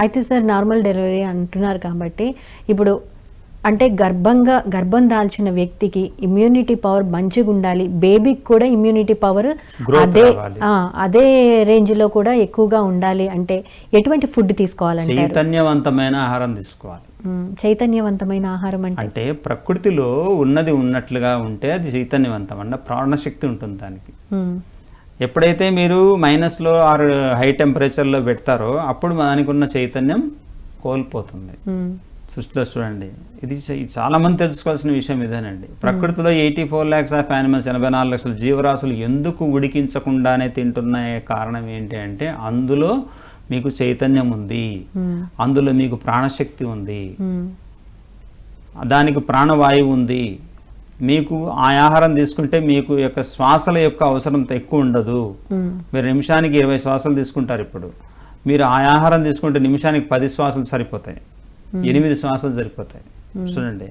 అయితే sir normal delivery అంటున్నారు కాబట్టి ఇప్పుడు అంటే గర్భంగా గర్భం దాల్చిన వ్యక్తికి ఇమ్యూనిటీ పవర్ మంచిగా ఉండాలి. బేబీకి కూడా ఇమ్యూనిటీ పవర్ అదే అదే రేంజ్లో కూడా ఎక్కువగా ఉండాలి. అంటే ఎటువంటి ఫుడ్ తీసుకోవాలంటారు? చైతన్యవంతమైన ఆహారం తీసుకోవాలి. చైతన్యవంతమైన ఆహారం అంటే? అంటే ప్రకృతిలో ఉన్నది ఉన్నట్లుగా ఉంటే అది చైతన్యవంతం అన్న ప్రాణశక్తి ఉంటుంది దానికి. ఎప్పుడైతే మీరు మైనస్లో ఆర్ హై టెంపరేచర్లో పెడతారో అప్పుడు దానికి ఉన్న చైతన్యం కోల్పోతుంది. సృష్టిలో చూడండి. ఇది చ- ఇది చాలా మంది తెలుసుకోవాల్సిన విషయం ఇదేనండి. ప్రకృతిలో eighty four lakhs of animals ఎనభై నాలుగు లక్షల జీవరాశులు ఎందుకు ఉడికించకుండానే తింటున్నాయే కారణం ఏంటి అంటే అందులో మీకు చైతన్యం ఉంది. అందులో మీకు ప్రాణశక్తి ఉంది. దానికి ప్రాణవాయువు ఉంది. మీకు ఆ ఆహారం తీసుకుంటే మీకు యొక్క శ్వాసల యొక్క అవసరం ఎక్కువ ఉండదు. మీరు నిమిషానికి ఇరవై శ్వాసలు తీసుకుంటారు ఇప్పుడు. మీరు ఆ ఆహారం తీసుకుంటే నిమిషానికి పది శ్వాసలు సరిపోతాయి. ఎనిమిది శ్వాసలు సరిపోతాయి. చూడండి.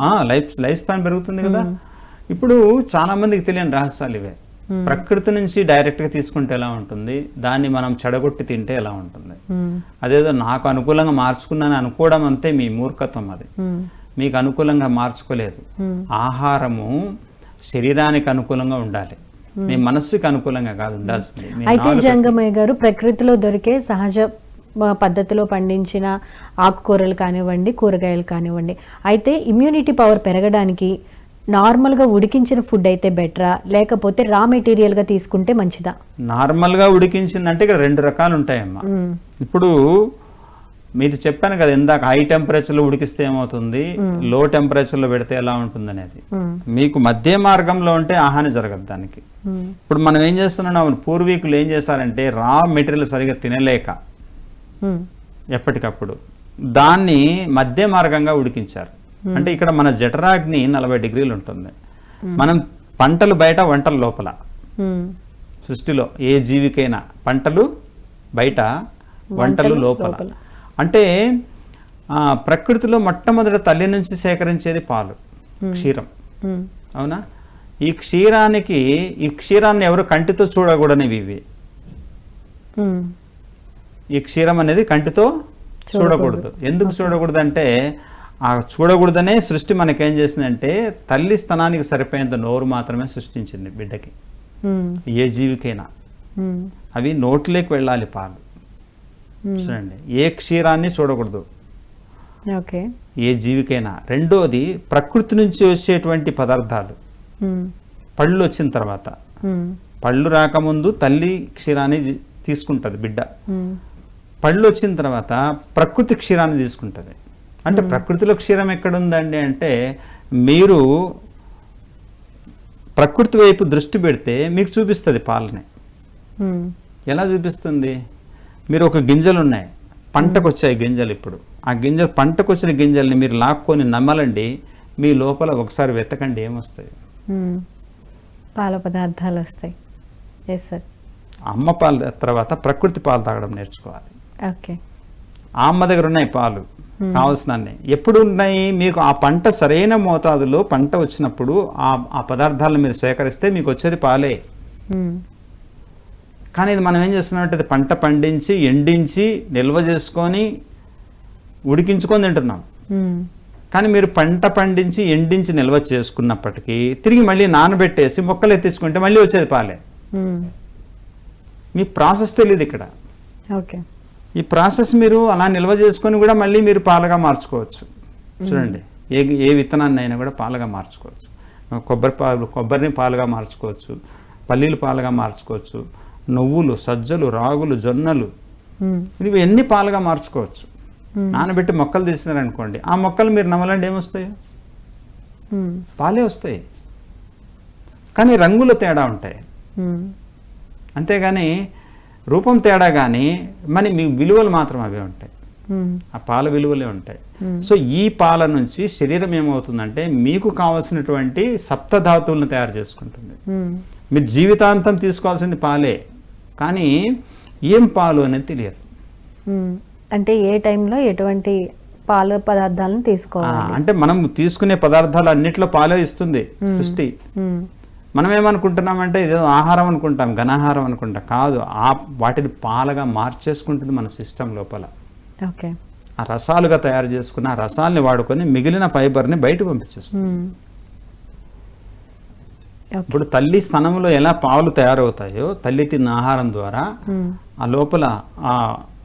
ఆ, లైఫ్ లైఫ్ స్పాన్ పెరుగుతుంది కదా. ఇప్పుడు చాలా మందికి తెలియని రహస్యాలు ఇవే. ప్రకృతి నుంచి డైరెక్ట్గా తీసుకుంటే ఎలా ఉంటుంది? దాన్ని మనం చెడగొట్టి తింటే ఎలా ఉంటుంది. అదేదో నాకు అనుకూలంగా మార్చుకున్నాను అనుకోవడం అంతే మీ మూర్ఖత్వం అది. మీకు అనుకూలంగా మార్చుకోలేదు. ఆహారము శరీరానికి అనుకూలంగా ఉండాలి. మీ మనస్సుకి అనుకూలంగా కాదు ఉండాల్సింది. అయితే జంగమయ్య గారు ప్రకృతిలో దొరికే సహజ పద్ధతిలో పండించిన ఆకుకూరలు కానివ్వండి కూరగాయలు కానివ్వండి అయితే ఇమ్యూనిటీ పవర్ పెరగడానికి నార్మల్గా ఉడికించిన ఫుడ్ అయితే బెటరా? లేకపోతే రా మెటీరియల్గా తీసుకుంటే మంచిదా? నార్మల్గా ఉడికించిందంటే ఇక్కడ రెండు రకాలు ఉంటాయమ్మా. మ్మ్. ఇప్పుడు మీరు చెప్పాను కదా ఇందాక హై టెంపరేచర్లో ఉడికిస్తే ఏమవుతుంది? లో టెంపరేచర్లో పెడితే ఎలా ఉంటుంది అనేది. మీకు మధ్య మార్గంలో ఉంటే హాని జరగదు దానికి. ఇప్పుడు మనం ఏం చేస్తున్నాం? పూర్వీకులు ఏం చేశారంటే రా మెటీరియల్ సరిగా తినలేక. ఎప్పటికప్పుడు దాన్ని మధ్య మార్గంగా ఉడికించారు. అంటే ఇక్కడ మన జఠరాగ్ని నలభై డిగ్రీలు ఉంటుంది. మనం పంటలు బయట వంటలు లోపల. సృష్టిలో ఏ జీవికైనా పంటలు బయట వంటలు లోపల. అంటే ప్రకృతిలో మొట్టమొదటి తల్లి నుంచి సేకరించేది పాలు క్షీరం. అవునా? ఈ క్షీరానికి ఈ క్షీరాన్ని ఎవరు కంటితో చూడకూడనివి ఇవి. ఈ క్షీరం అనేది కంటితో చూడకూడదు. ఎందుకు చూడకూడదు అంటే ఆ చూడకూడదనే సృష్టి మనకేం చేసిందంటే తల్లి స్తనానికి సరిపోయేంత నోరు మాత్రమే సృష్టించింది బిడ్డకి. ఏ జీవికైనా. అవి నోట్లోకి వెళ్ళాలి పాలు. చూడండి. ఏ క్షీరాన్ని చూడకూడదు. ఓకే ఏ జీవికైనా. రెండోది ప్రకృతి నుంచి వచ్చేటువంటి పదార్థాలు. మ్మ్. పళ్ళు వచ్చిన తర్వాత. మ్మ్. పళ్ళు రాకముందు తల్లి క్షీరాన్ని తీసుకుంటుంది బిడ్డ. పళ్ళు వచ్చిన తర్వాత ప్రకృతి క్షీరాన్ని తీసుకుంటుంది. అంటే ప్రకృతిలో క్షీరం ఎక్కడుందండి అంటే మీరు ప్రకృతి వైపు దృష్టి పెడితే మీకు చూపిస్తుంది పాలని. ఎలా చూపిస్తుంది? మీరు ఒక గింజలు ఉన్నాయి పంటకు వచ్చాయి గింజలు ఇప్పుడు. ఆ గింజలు పంటకు వచ్చిన గింజల్ని మీరు లాక్కొని నమ్మలండి మీ లోపల ఒకసారి వెతకండి ఏమొస్తాయి. పాల పదార్థాలు వస్తాయి ఎస్ సార్ అమ్మ పాలు తర్వాత ప్రకృతి పాలు తాగడం నేర్చుకోవాలి. ఓకే. ఆ అమ్మ దగ్గర ఉన్నాయి పాలు కావాల్సిన ఎప్పుడు ఉన్నాయి? మీకు ఆ పంట సరైన మోతాదులో పంట వచ్చినప్పుడు ఆ ఆ పదార్థాలను మీరు సేకరిస్తే మీకు వచ్చేది పాలే. కానీ ఇది మనం ఏం చేస్తున్నామంటే ఇది పంట పండించి ఎండించి నిల్వ చేసుకొని ఉడికించుకొని తింటున్నాం. కానీ మీరు పంట పండించి ఎండించి నిల్వ చేసుకున్నప్పటికీ తిరిగి మళ్ళీ నానబెట్టేసి మొక్కలు ఎత్తించుకుంటే మళ్ళీ వచ్చేది పాలే. మీ ప్రాసెస్ తెలియదు ఇక్కడ. ఓకే. ఈ ప్రాసెస్ మీరు అలా నిల్వ చేసుకొని కూడా మళ్ళీ మీరు పాలుగా మార్చుకోవచ్చు. చూడండి ఏ ఏ విత్తనాన్ని అయినా కూడా పాలుగా మార్చుకోవచ్చు. కొబ్బరి పాలు కొబ్బరిని పాలుగా మార్చుకోవచ్చు. పల్లీలు పాలుగా మార్చుకోవచ్చు. నువ్వులు సజ్జలు రాగులు జొన్నలు. ఇవి ఎన్ని పాలుగా మార్చుకోవచ్చు? నానబెట్టి మొక్కలు తీసినారనుకోండి ఆ మొక్కలు మీరు నమ్మలండి ఏమొస్తాయి. పాలే వస్తాయి. కానీ రంగుల తేడా ఉంటాయి. అంతేగాని రూపం తేడా కానీ మరి మీ విలువలు మాత్రం అవే ఉంటాయి. ఆ పాల విలువలే ఉంటాయి. సో ఈ పాల నుంచి శరీరం ఏమవుతుందంటే మీకు కావాల్సినటువంటి సప్తధాతువులను తయారు చేసుకుంటుంది. మీరు జీవితాంతం తీసుకోవాల్సింది పాలే. కానీ ఏం పాలు అనేది తెలియదు. అంటే ఏ టైంలో ఎటువంటి పాల పదార్థాలను తీసుకోవాలి? అంటే మనం తీసుకునే పదార్థాలు అన్నిట్లో పాలే ఇస్తుంది సృష్టి. మనం ఏమనుకుంటున్నామంటే ఇదేదో ఆహారం అనుకుంటాం ఘనాహారం అనుకుంటాం. కాదు ఆ వాటిని పాలగా మార్చేసుకుంటుంది మన సిస్టమ్ లోపల. ఓకే. ఆ రసాలుగా తయారు చేసుకుని ఆ రసాల్ని వాడుకొని మిగిలిన ఫైబర్ని బయట పంపించేస్తుంది. ఇప్పుడు తల్లి స్తనంలో ఎలా పాలు తయారవుతాయో తల్లి తిన్న ఆహారం ద్వారా మ్మ్. ఆ లోపల ఆ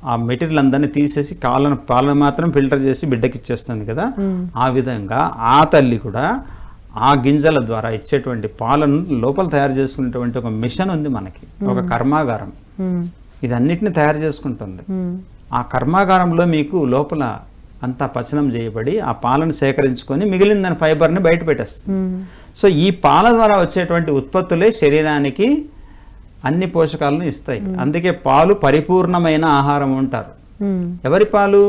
ఆ మెటీరియల్ అందరినీ తీసేసి కాళ్ళను పాలను మాత్రం ఫిల్టర్ చేసి బిడ్డకి ఇచ్చేస్తుంది కదా? ఆ విధంగా ఆ తల్లి కూడా ఆ గింజల ద్వారా ఇచ్చేటువంటి పాలను లోపల తయారు చేసుకునేటువంటి ఒక మిషన్ ఉంది మనకి. ఒక కర్మాగారం. మ్మ్. ఇదన్నిటిని తయారు చేసుకుంటుంది. ఆ కర్మాగారంలో మీకు లోపల అంతా పచనం చేయబడి ఆ పాలను సేకరించుకొని మిగిలిన దాని ఫైబర్ని బయట పెట్టేస్తుంది. సో ఈ పాల ద్వారా వచ్చేటువంటి ఉత్పత్తులే శరీరానికి అన్ని పోషకాలను ఇస్తాయి అందుకే పాలు పరిపూర్ణమైన ఆహారం ఉంటారు మ్మ్. ఎవరి పాలు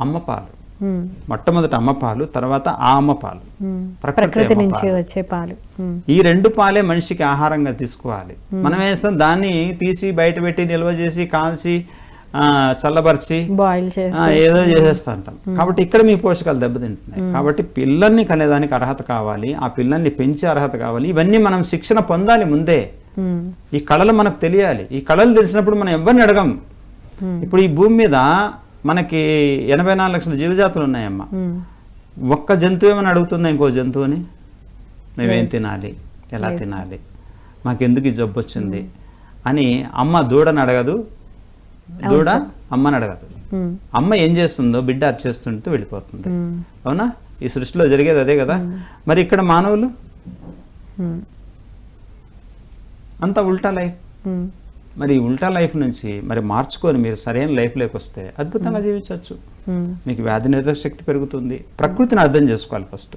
అమ్మ పాలు మ్మ్. మొట్టమొదట అమ్మ పాలు తర్వాత ఆ అమ్మ పాలు. ప్రకృతి నుంచి. వచ్చే పాలు. ఈ రెండు పాలే మనిషికి ఆహారంగా తీసుకోవాలి మనం వేస్తాం దాన్ని తీసి బయట పెట్టి నిల్వ చేసి కాల్చి చల్లబరిచి బాయిల్ ఏదో చేసేస్తా ఉంటాం కాబట్టి ఇక్కడ మీ పోషకాలు దెబ్బతింటున్నాయి. కాబట్టి పిల్లల్ని కనేదానికి అర్హత కావాలి ఆ పిల్లల్ని పెంచే అర్హత కావాలి. ఇవన్నీ మనం శిక్షణ పొందాలి ముందే. ఈ కళలు మనకు తెలియాలి. ఈ కళలు తెలిసినప్పుడు మనం ఎవరిని అడగం. ఇప్పుడు ఈ భూమి మీద మనకి ఎనభై నాలుగు లక్షల జీవజాతులు ఉన్నాయమ్మా. మ్మ్. ఒక్క జంతువు ఏమైనా అడుగుతుందా ఇంకో జంతువుని? మేమేం తినాలి? ఎలా తినాలి? మాకెందుకు ఈ జబ్బు వచ్చింది అని అమ్మ దూడని అడగదు. దూడ అమ్మని అడగదు. మ్మ్. అమ్మ ఏం చేస్తుందో బిడ్డ అది చేస్తుంటే వెళ్ళిపోతుంది. అవునా? ఈ సృష్టిలో జరిగేది అదే కదా? మరి ఇక్కడ మానవులు. అంతా ఉల్టా లైఫ్. మరి ఉల్టా లైఫ్ నుంచి మరి మార్చుకొని మీరు సరైన లైఫ్లోకి వస్తే అద్భుతంగా జీవించవచ్చు. మీకు వ్యాధి నిరోధక శక్తి పెరుగుతుంది. ప్రకృతిని అర్థం చేసుకోవాలి ఫస్ట్.